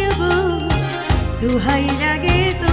করব দুহাই লাগে তো